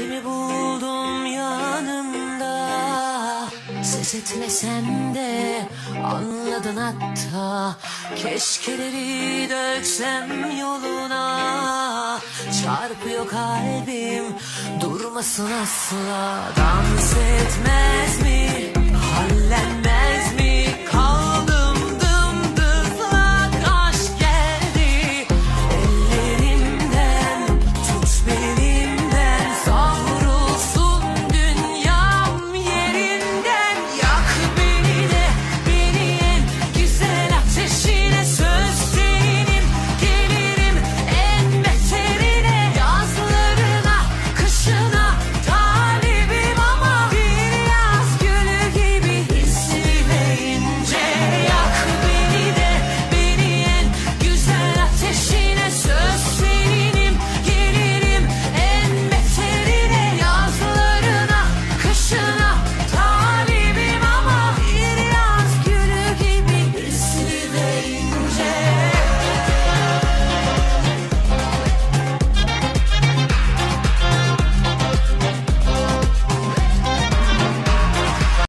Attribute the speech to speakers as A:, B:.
A: Kendimi buldum yanında Ses etmesen de anladın hatta. Keşkeleri döksem yoluna. Çarpıyor kalbim durmasın asla. Dans